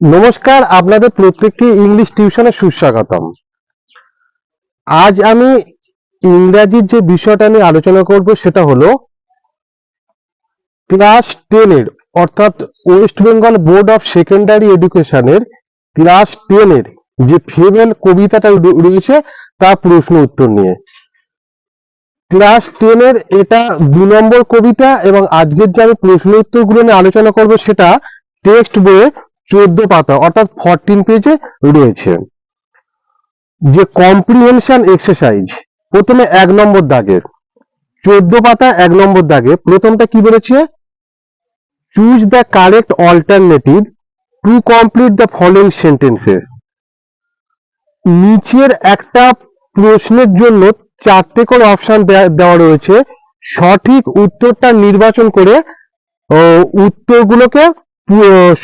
নমস্কার, আপনাদের প্রত্যেককে ইংলিশ টিউশনে সুস্বাগতম। আজ আমি ইংরাজির যে বিষয়টা নিয়ে আলোচনা করব সেটা হলো ক্লাস টেনের, অর্থাৎ West Bengal board of secondary এডুকেশনের ক্লাস টেনের যে ফেবেল কবিতাটা রয়ে- রয়েছে, তার প্রশ্ন উত্তর নিয়ে। ক্লাস টেনের এটা দু নম্বর কবিতা এবং আজকের যে আমি প্রশ্ন উত্তরগুলো নিয়ে আলোচনা করব সেটা টেক্সট বইয়ে চোদ্দ পাতা, অর্থাৎ ফরটিন পেজে রয়েছে। যে কম্প্রিহেনশন এক্সারসাইজ প্রথমে এক নম্বর দাগের। চোদ্দ পাতা, এক নম্বর দাগে। প্রথমটা কি বলেছে? Choose the correct alternative to complete the following sentences নিচের একটা প্রশ্নের জন্য চারটে করে অপশন দেওয়া রয়েছে। সঠিক উত্তরটা নির্বাচন করে উত্তরগুলোকে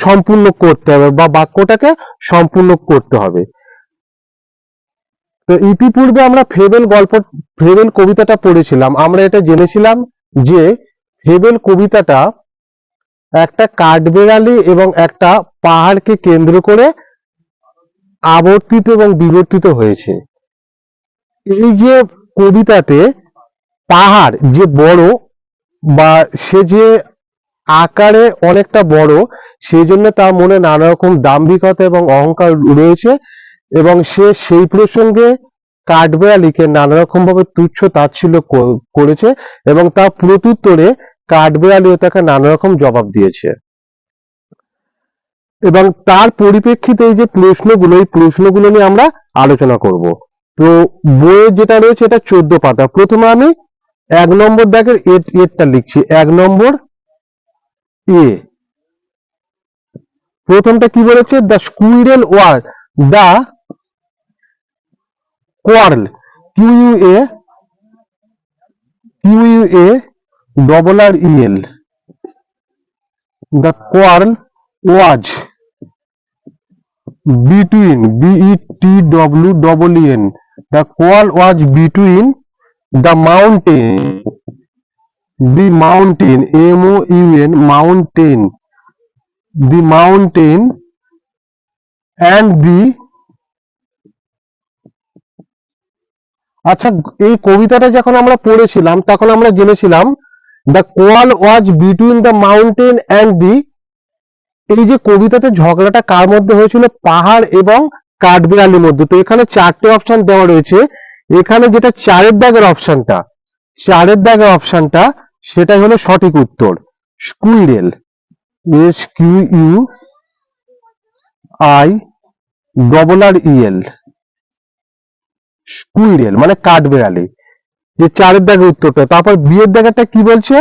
সম্পূর্ণ করতে হবে বা বাক্যটাকে সম্পূর্ণ করতে হবে। তো ইতিপূর্বে আমরা ফেবেল গল্প, ফেবেল কবিতাটা পড়েছিলাম। আমরা এটা জেনেছিলাম যে ফেবেল কবিতাটা একটা কাঠবেড়ালি এবং একটা পাহাড়কে কেন্দ্র করে আবর্তিত এবং বিবর্তিত হয়েছে। এই যে কবিতাতে পাহাড় যে বড় বা সে যে আকারে অনেকটা বড় সেই জন্য তার মনে নানা রকম দাম্ভিকতা এবং অহংকার রয়েছে এবং সে সেই প্রসঙ্গে কাঠবেড়ালিকে নানা রকম ভাবে তুচ্ছ তাচ্ছিল্য করেছে এবং তার প্রত্যুত্তরে কাঠবেড়ালিও তাকে নানা রকম জবাব দিয়েছে। এবং তার পরিপ্রেক্ষিতে এই যে প্রশ্নগুলো, এই প্রশ্নগুলো নিয়ে আমরা আলোচনা করব। তো বইয়ে যেটা রয়েছে এটা চোদ্দ পাতা। প্রথমে আমি এক নম্বর এর- এরটা লিখছি। এক নম্বর এ প্রথমটা কি বলেছে? The squirrel war the quarrel Q A Q A double R E L the quarrel was between, b e t w double e n. The was between the mountain. The mountain o u n, mountain. The mountain and the আচ্ছা এই কবিতাটা যখন আমরা পড়েছিলাম, তখন আমরা জেনেছিলাম the quarrel was between the mountain and the এই যে কবিতাতে ঝগড়াটা কার মধ্যে হয়েছিল? পাহাড় এবং কাঠবিড়ালির মধ্যে। তো এখানে চারটে অপশন দেওয়া রয়েছে। এখানে যেটা চারের দাগের অপশনটা চারের দাগের অপশনটা সেটাই হলো সঠিক উত্তর। Squirrel S Q U I double R E L squirrel মানে কাঠবিড়ালি। যে চারের দাগের উত্তরটা, তারপর বিয়ের দাগেরটা কি বলছে?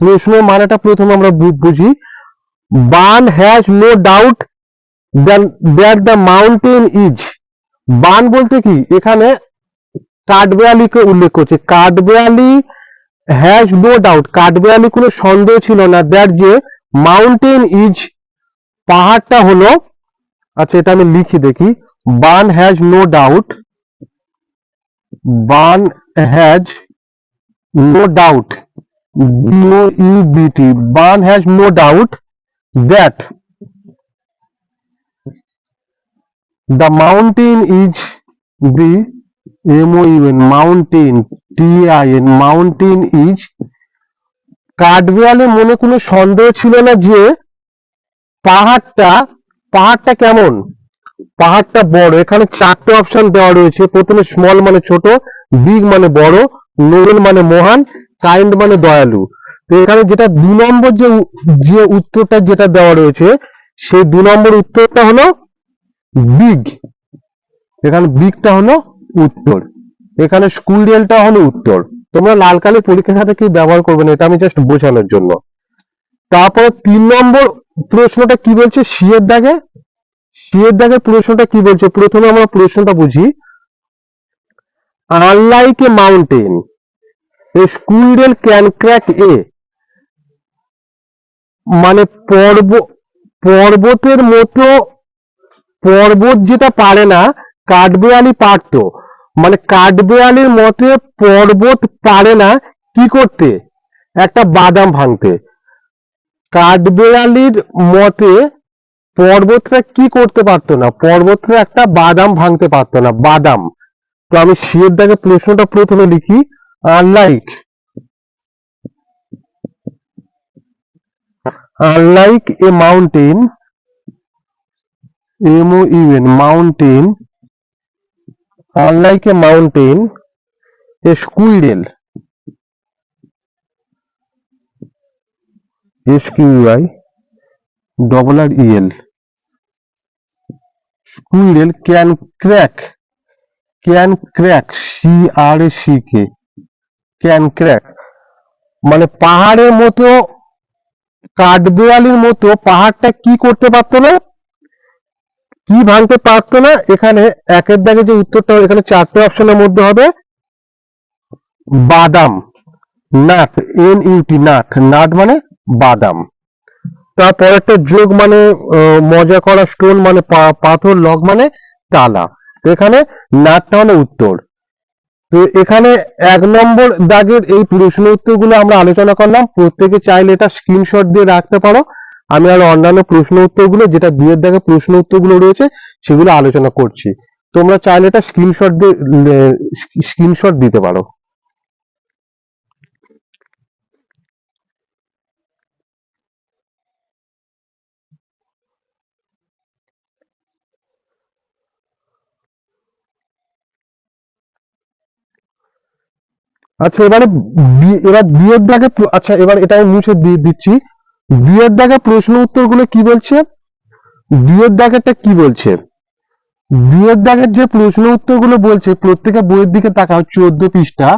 প্রশ্নের মানেটা প্রথমে আমরা বুঝি। Bun has no doubt that the mountain is. Bun বলতে কি? এখানে কাঠবেয়ালিকে উল্লেখ করছে। কাঠবেয়ালি হ্যাজ নো ডাউট কাঠবেয়ালি কোনো সন্দেহ ছিল না দ্যাট যে মাউন্টেন ইজ পাহাড়টা হলো আচ্ছা এটা আমি লিখি দেখি Bun has no doubt Bun has no doubt U B T Bun has no doubt that the mountain is the M-O-U-N mountain T-I-N mountain is কাঠবিড়ালে মনে কোনো সন্দেহ ছিল না যে পাহাড়টা পাহাড়টা কেমন? পাহাড়টা বড়। এখানে চারটে অপশন দেওয়া রয়েছে। প্রথমে স্মল মানে ছোট বিগ মানে বড় নোবেল মানে মহান কাইন্ড মানে দয়ালু। তো এখানে যেটা দু নম্বর যে যে উত্তরটা যেটা দেওয়া রয়েছে, সেই দু নম্বর উত্তরটা হলো বিগ এখানে বিগটা হলো উত্তর। এখানে স্কুল স্কুইরেলটা হলো উত্তর। তোমরা লাল কালি পরীক্ষা খাতে কি ব্যবহার করবে না, এটা আমি জাস্ট বোঝানোর জন্য। তারপরে তিন নম্বর প্রশ্নটা কি বলছে? সিয়ের দাগে? সিয়ের দাগে প্রশ্নটা কি বলছে? প্রথমে আমরা প্রশ্নটা বুঝি। Unlike a mountain a squirrel can crack a মানে পর্ব, পর্বতের মতো, পর্বত যেটা পারে না কাঠবেড়ালি পারতো মানে কাঠবেড়ালির মতে পর্বত পারে না, কি করতে? একটা বাদাম ভাঙতে। কাঠবেয়ালির মতে পর্বতটা কি করতে পারতো না? পর্বতটা একটা বাদাম ভাঙতে পারতো না, বাদাম। তো আমি শিয়ের দাগে প্রশ্নটা প্রথমে লিখি unlike unlike a mountain u n, mountain unlike a mountain a squirrel s q i double r e l squirrel can crack can crack c r a c k can crack মানে পাহাড়ের মতো কাঠবেড়ালির মতো পাহাড়টা কি করতে পারতো না কি ভাঙতে পারতো না? এখানে একের দাগে যে উত্তরটা এখানে চারটে অপশনের মধ্যে হবে। বাদাম। Nut N U T nut. Nut মানে বাদাম। তারপর একটা যোগ মানে মজা করা স্টোন মানে পাথর লগ মানে তালা। এখানে নাটটা হলো উত্তর। তো এখানে এক নম্বর দাগের এই প্রশ্ন উত্তরগুলো আমরা আলোচনা করলাম। প্রত্যেকে চাইলে এটা স্ক্রিনশট দিয়ে রাখতে পারো। আমি আর অন্যান্য প্রশ্ন উত্তরগুলো, যেটা দুয়ের দাগে প্রশ্ন উত্তরগুলো রয়েছে, সেগুলো আলোচনা করছি। তোমরা চাইলে এটা স্ক্রিনশট দিয়ে স্ক্রিনশট দিতে পারো। আচ্ছা এবারে এবার বিয়ের দাগে আচ্ছা এবার এটা আমি মুছে দিচ্ছি। বিয়ের দাগে প্রশ্ন উত্তরগুলো কি বলছে? বিয়ের দাগেরটা কি বলছে? বিয়ের দাগের যে প্রশ্ন উত্তরগুলো বলছে প্রত্যেকে বইয়ের দিকে তাকাও, চোদ্দ পৃষ্ঠা।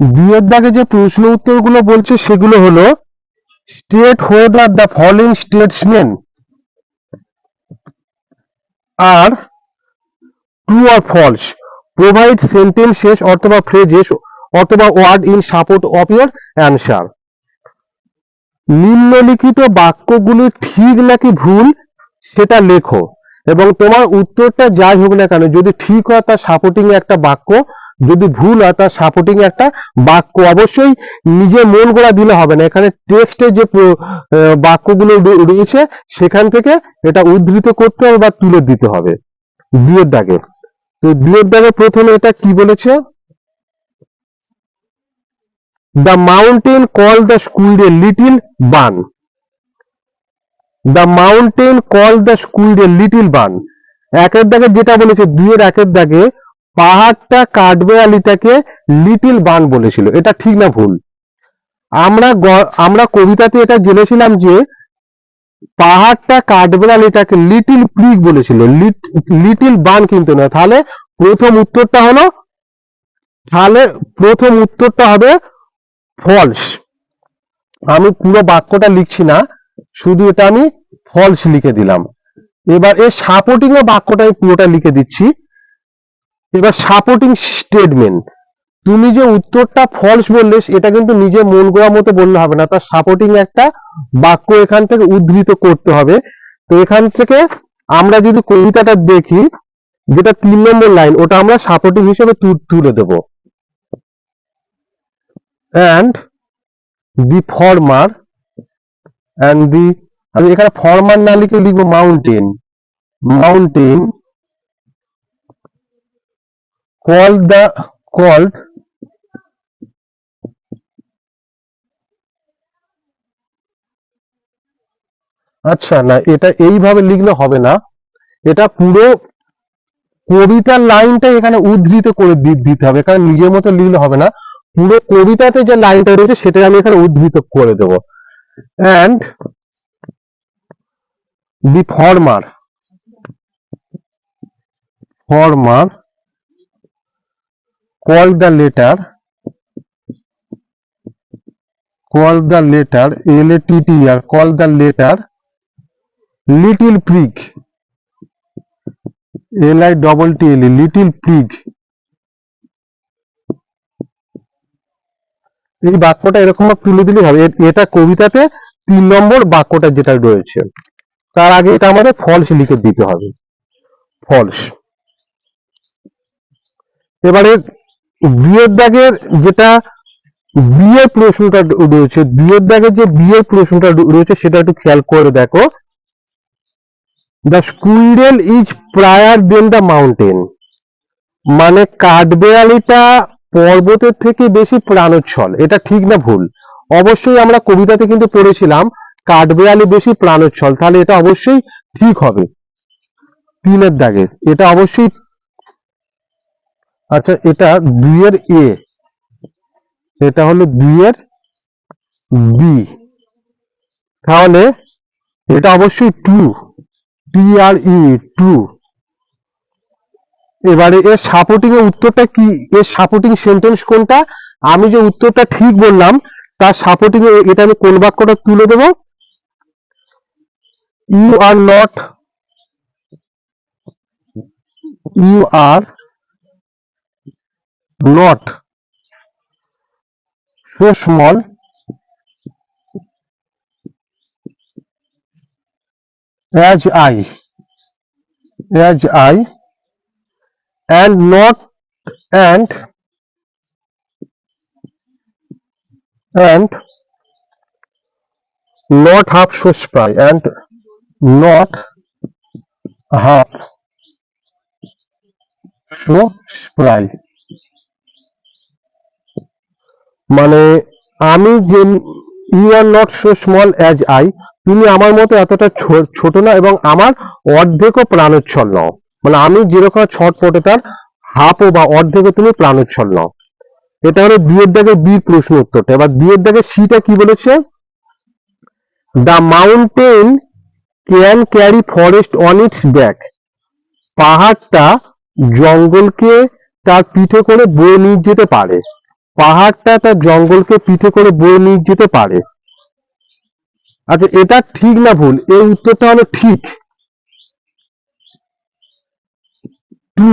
বিয়ের দাগে যে প্রশ্ন উত্তরগুলো বলছে, সেগুলো হলো state whether the following Statesman are true or false provide sentences অথবা ফ্রেজেস অথবা word in support of your answer নিম্নলিখিত বাক্যগুলি ঠিক নাকি ভুল, সেটা লেখো। এবং তোমার উত্তরটা যাই হোক না কেন, যদি ঠিক হয় তার সাপোর্টিং একটা বাক্য, যদি ভুল হয় তার সাপোর্টিং একটা বাক্য। অবশ্যই নিজে মন গড়া দিলে হবে না। এখানে টেক্সটে যে বাক্যগুলো রয়েছে, সেখান থেকে এটা উদ্ধৃত করতে হবে বা তুলে দিতে হবে। বিয়ের দাগে। তো বিয়ের দাগে প্রথমে এটা কি বলেছে? The mountain called the squirrel little bun. The mountain called the squirrel little bun. একের দাগে যেটা বলেছে, দুইয়ের একের দাগে পাহাড়টা কাঠবেড়ালিটাকে লিটল বান বলেছিল এটা ঠিক না ভুল আমরা আমরা কবিতাতে এটা জেনেছিলাম যে পাহাড়টা কাঠবেড়ালিটাকে লিটিল প্রিক বলেছিল লিটিল বান কিন্তু না তাহলে প্রথম উত্তরটা হলো, তাহলে প্রথম উত্তরটা হবে ফলস আমি পুরো বাক্যটা লিখছি না, শুধু এটা আমি ফলস লিখে দিলাম। এবার এই সাপোর্টিং এর বাক্যটা আমি পুরোটা লিখে দিচ্ছি। এবার সাপোর্টিং স্টেটমেন্ট তুমি যে উত্তরটা ফলস বললে এটা কিন্তু নিজে মন গড়া মতো বললে হবে না। তার সাপোর্টিং একটা বাক্য এখান থেকে উদ্ধৃত করতে হবে। তো এখান থেকে আমরা যদি কবিতাটা দেখি, যেটা তিন নম্বর লাইন ওটা আমরা সাপোর্টিং হিসেবে তুলে দেবো। And the former and the, আমি এখানে ফরমার না লিখে লিখব mountain mountain called the, called আচ্ছা না, এটা এইভাবে লিখলে হবে না, এটা পুরো কবিতার লাইনটা এখানে উদ্ধৃত করে দিতে হবে এখানে নিজের মতো লিখলে হবে না। পুরো কবিতাতে যে লাইনটা রয়েছে সেটা আমি এখানে উদ্ধৃত করে দেবো। And the former former call the latter call the latter L A T T R call the latter little prig L I double T L little prig এই বাক্যটা এরকম তুলে দিলেই হবে এটা কবিতাতে তিন নম্বর বাক্যটা যেটা রয়েছে, তার আগে এটা আমাদের ফলস লিখে দিতে হবে। ফলস এবারে বিয়ের দাগের যেটা বিয়ের প্রশ্নটা রয়েছে, বিয়ের দাগের যে বিয়ের প্রশ্নটা রয়েছে সেটা একটু খেয়াল করে দেখো। The squirrel is prior then the mountain মানে কাঠবেড়ালিটা পর্বতের থেকে বেশি প্রাণোচ্ছল, এটা ঠিক না ভুল? অবশ্যই আমরা কবিতাতে কিন্তু পড়েছিলাম কাঠবেড়ালি বেশি প্রাণোচ্ছল, তাহলে এটা অবশ্যই ঠিক হবে। তিনের দাগে, এটা অবশ্যই আচ্ছা এটা দুইয়ের এ, এটা হলো দুইয়ের বি। তাহলে এটা অবশ্যই টু, টি আর ই, টু। এবারে এর সাপোর্টিং এর উত্তরটা কি? এর সাপোর্টিং সেন্টেন্স কোনটা? আমি যে উত্তরটা ঠিক বললাম, তার সাপোর্টিং এটা আমি কোন বাক্যটা তুলে দেব? You are not you are not so small as I as I and not and and not half so spry and not half so spry মানে আমি যে you are not so small as I তুমি আমার মতো এতটা ছোট না, এবং আমার অর্ধেকও প্রাণোচ্ছল নও। মানে আমি যেরকম ছটপটে তার হাফও বা অর্ধেকও তুমি প্রাণোচ্ছল নও এটা হলো দুয়ের দাগে বি প্রশ্ন উত্তরটা। এবার দুয়ের দাগে সিটা কি বলেছে? The mountain can carry forest on its back পাহাড়টা জঙ্গলকে তার পিঠে করে বয়ে নিয়ে যেতে পারে। পাহাড়টা তার জঙ্গলকে পিঠে করে বয়ে নিয়ে যেতে পারে। আচ্ছা এটা ঠিক না ভুল? এই উত্তরটা হলো ঠিক। টু।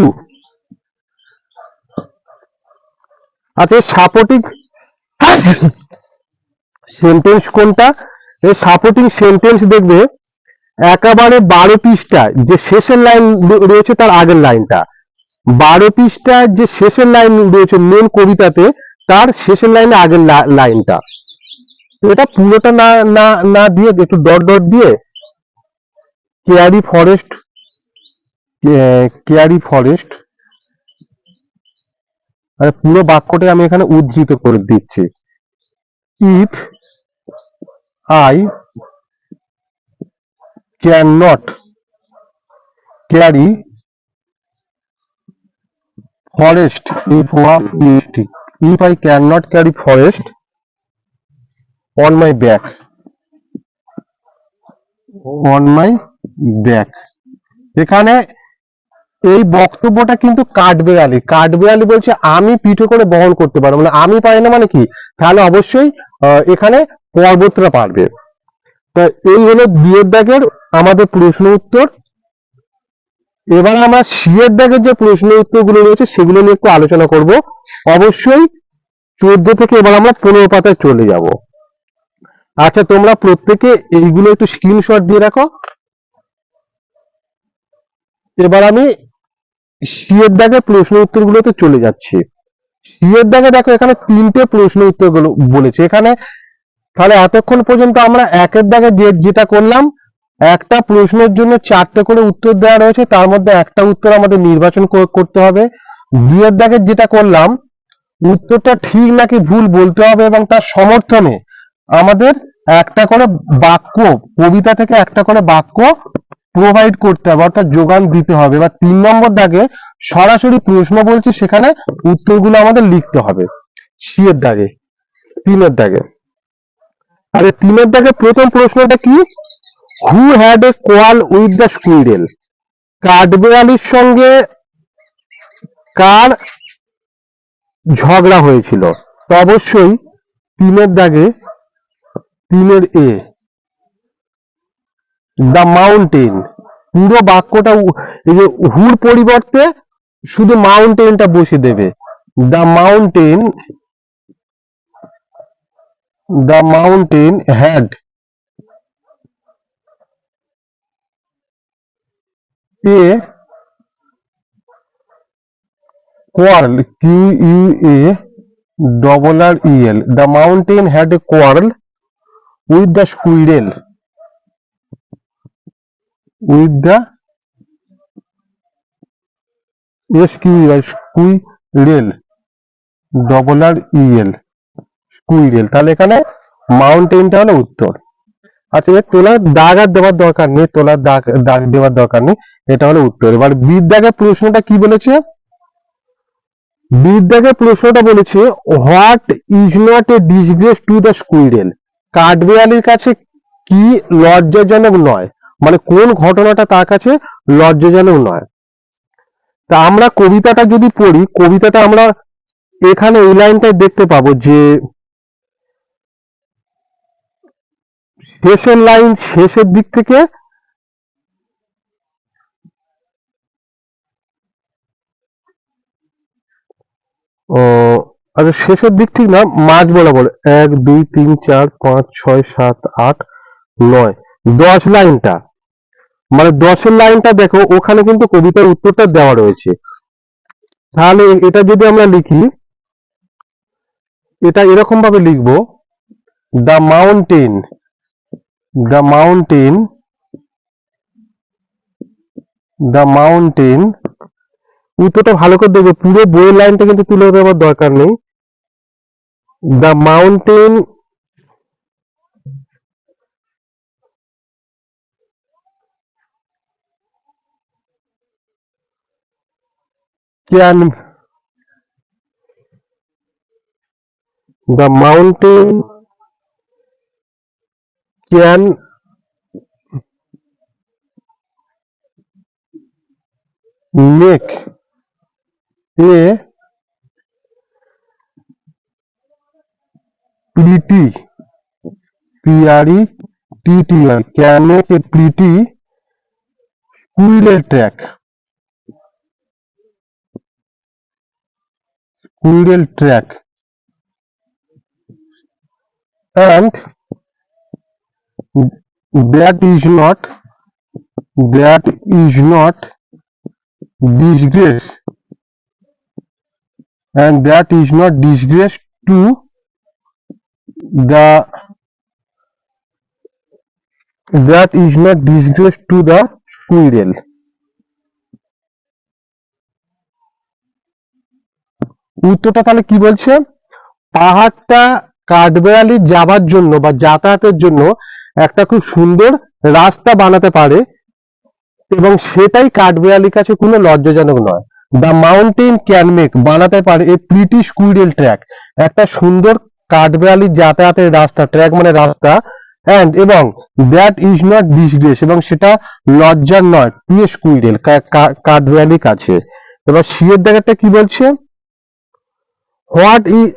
আচ্ছা সাপোর্টিং সেন্টেন্স কোনটা? এই সাপোর্টিং সেন্টেন্স দেখবে, একেবারে বারো পৃষ্ঠায় যে শেষের লাইন রয়েছে তার আগের লাইনটা বারো পৃষ্ঠায় যে শেষের লাইন রয়েছে মেন কবিতাতে, তার শেষের লাইনে আগের লাইনটা এটা পুরোটা না না না দিয়ে একটু ডট ডট দিয়ে কেয়ারি ফরেস্ট কেয়ারি ফরেস্ট পুরো বাক্যটা আমি এখানে উদ্ধৃত করে দিচ্ছি if I can not carry forest if of if I cannot carry forest on my back on my back এখানে এই বক্তব্যটা কিন্তু কাঠবেড়ালি। কাঠবেড়ালি বলছে, আমি পিঠে করে বহন করতে পারব মানে আমি পারি না মানে কি? তাহলে অবশ্যই এখানে পর্বতরা পারবে। তো এই হলো বিয়ের দাগের আমাদের প্রশ্ন উত্তর। এবার আমরা সিয়ের দাগের যে প্রশ্ন উত্তরগুলো রয়েছে, সেগুলো নিয়ে একটু আলোচনা করব। অবশ্যই চোদ্দ থেকে এবার আমরা পনেরো পাতায় চলে যাব। আচ্ছা তোমরা প্রত্যেকে এইগুলো একটু স্ক্রিনশট দিয়ে রাখো। এবার আমি সিয়ের দাগে প্রশ্ন উত্তরগুলোতে চলে যাচ্ছি। সিয়ের দাগে দেখো, এখানে তিনটে প্রশ্ন উত্তরগুলো বলেছে। এখানে তাহলে এতক্ষণ পর্যন্ত আমরা একের দাগে যেটা করলাম, একটা প্রশ্নের জন্য চারটে করে উত্তর দেওয়া রয়েছে, তার মধ্যে একটা উত্তর আমাদের নির্বাচন করতে হবে। দুইয়ের দাগে যেটা করলাম, উত্তরটা ঠিক নাকি ভুল বলতে হবে এবং তার সমর্থনে আমাদের একটা করে বাক্য, কবিতা থেকে একটা করে বাক্য প্রোভাইড করতে হবে, অর্থাৎ যোগান দিতে হবে। বা তিন নম্বর দাগে সরাসরি প্রশ্ন বলছি, সেখানে উত্তরগুলো আমাদের লিখতে হবে। সিয়ের দাগে, তিনের দাগে। আরে তিনের দাগে প্রথম প্রশ্নটা কি? Who had a quarrel with the squirrel কাঠবেড়ালির সঙ্গে কার ঝগড়া হয়েছিল? তো অবশ্যই তিনের দাগে, তিনের এ। দ্য মাউন্টেন পুরো বাক্যটা এই যে হুর পরিবর্তে শুধু মাউন্টেনটা বসে দেবে। The mountain the mountain had a quarrel Q U A double R E L the mountain had a quarrel with the squirrel with the SQL squirrel double R E L squirrel তাহলে এখানে মাউন্টেনটা হলো উত্তর। আচ্ছা এর তোলার দাগ আর দেওয়ার দরকার নেই তোলার দাগ দাগ দেওয়ার দরকার নেই, এটা হলো উত্তর। এবার বিদ্যাকে প্রশ্নটা কি বলেছে? বিদ্যাকে প্রশ্নটা বলেছে what is not a disgrace to the squirrel কাঠবিড়ালির কাছে কি লজ্জাজনক নয়? মানে কোন ঘটনাটা তার কাছে লজ্জাজনক নয়। তা আমরা কবিতাটা যদি পড়ি, কবিতাটা আমরা এখানে এই লাইনটাই দেখতে পাবো যে, শেষের লাইন শেষের দিক থেকে ও আচ্ছা শেষের দিক ঠিক না, মাঝ বরাবর এক, দুই, তিন, চার, পাঁচ, ছয়, সাত, আট, নয়, দশ লাইনটা। মানে দশের লাইনটা দেখো, ওখানে কিন্তু কবিতার উত্তরটা দেওয়া রয়েছে। তাহলে এটা যদি আমরা লিখি, এটা এরকম ভাবে লিখব the mountain the mountain the mountain উত্তরটা ভালো করে দেখবে, পুরো বইয়ের লাইনটা কিন্তু তুলে দেওয়ার দরকার নেই। The mountain can the mountain can make a pretty p r e t t y can make a pretty squirrel track squirrel track. And that is not that is not disgrace. And that is not disgrace to the that is not disgrace to the squirrel উত্তরটা তাহলে কি বলছে? পাহাড়টা কাঠবেড়ালি যাবার জন্য বা যাতায়াতের জন্য একটা খুব সুন্দর রাস্তা বানাতে পারে এবং সেটাই কাঠবেড়ালির কাছে কোনো লজ্জাজনক নয়। দ্য মাউন্টেন ক্যানমেক বানাতে পারে এ প্রিটি স্কুইরেল ট্র্যাক একটা সুন্দর কাঠবেড়ালির যাতায়াতের রাস্তা ট্র্যাক মানে রাস্তা। অ্যান্ড এবং দ্যাট ইজ নট ডিসগ্রেস এবং সেটা লজ্জার নয় টু এ স্কুইরেল কাঠবেড়ালির কাছে। এবার সিয়ের জায়গাটা কি বলছে? What is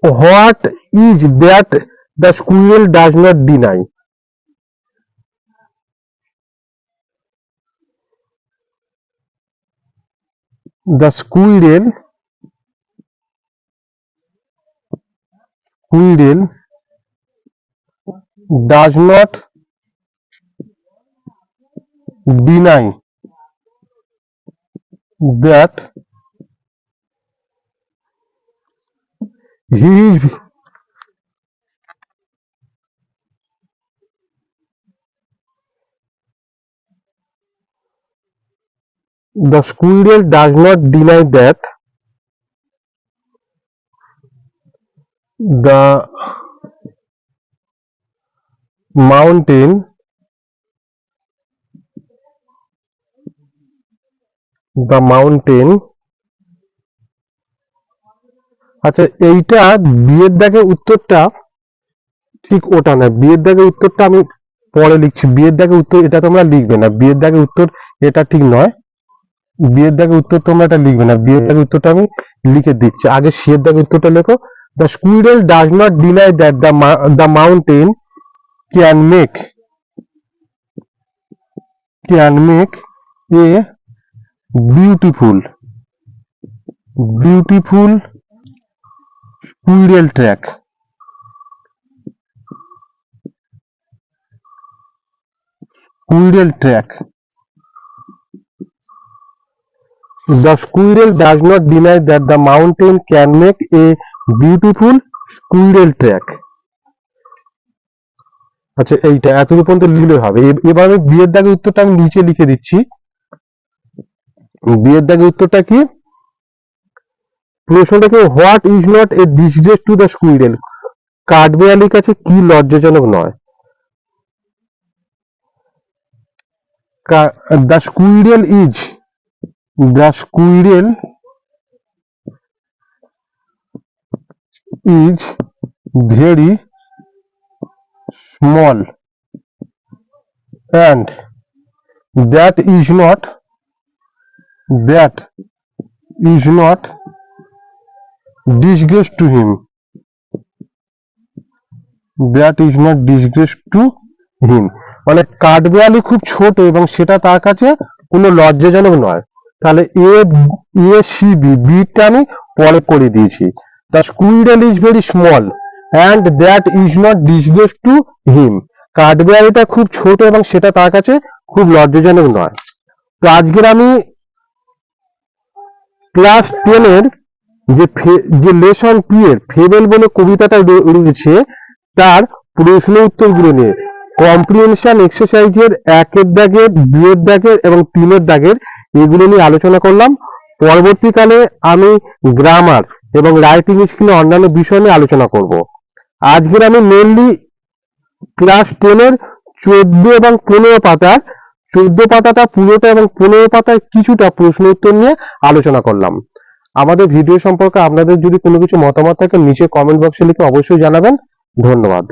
what is that the squirrel does not deny? The squirrel squirrel does not deny that he the squirrel does not deny that. The mountain the mountain আচ্ছা এইটা বিয়ের দাগের উত্তরটা ঠিক ওটা না। বিয়ের দাগের উত্তরটা আমি পরে লিখছি। বিয়ের দাগের উত্তর এটা তোমরা লিখবে না। বিয়ের দাগের উত্তর এটা ঠিক নয়। বিয়ের দাগের উত্তর তোমরা এটা লিখবে না। বিয়ের দাগের উত্তরটা আমি লিখে দিচ্ছি। আগে সিয়ের দাগের উত্তরটা লেখো। The squirrel does not deny that the the mountain can make can make a beautiful beautiful squirrel track squirrel track the squirrel does not deny that the mountain can make a beautiful squirrel track আচ্ছা এইটা এত পর্যন্ত লিখলে হবে। এবার আমি বিয়ের দাগে উত্তরটা আমি নিচে লিখে দিচ্ছি। বিয়ের দাগে উত্তরটা কি? প্রশ্নটাকে what is not a disgrace to the squirrel কাঠবেড়ালির কাছে কি লজ্জাজনক নয়? The squirrel is the squirrel is very small and that is not, that is not disgrace to him. That is not disgrace to him. মানে কাঠবেয়ালি খুব ছোট এবং সেটা তার কাছে কোনো লজ্জাজনক নয়। তাহলে এ এ সি বি বিটা আমি পরে করে দিয়েছি। The squirrel is very small and that is not disgrace to him কাঠবেড়ালিটা খুব ছোট এবং সেটা তার কাছে খুব লজ্জাজনক নয়। তো আজকের আমি ক্লাস টেনের যে ফে- যে লেসন এর ফেবেল বলে কবিতাটা রয়ে- রয়েছে, তার প্রশ্ন উত্তরগুলো নিয়ে। কম্প্রিহেনশন এক্সারসাইজের একের দাগের, দুয়ের দাগের এবং তিনের দাগের, এগুলো নিয়ে আলোচনা করলাম। পরবর্তীকালে আমি গ্রামার এবং রাইটিং স্কিলে অন্যান্য বিষয় নিয়ে আলোচনা করব। আজকের আমি মেনলি ক্লাস টেনের চোদ্দ এবং পনেরো পাতার, চোদ্দ পাতাটা পুরোটা এবং পনেরো পাতায় কিছুটা প্রশ্ন উত্তর নিয়ে আলোচনা করলাম। আমাদের ভিডিও সম্পর্কে আপনাদের যদি কোনো কিছু মতামত থাকে, নিচে কমেন্ট বক্সে লিখে অবশ্যই জানাবেন। ধন্যবাদ।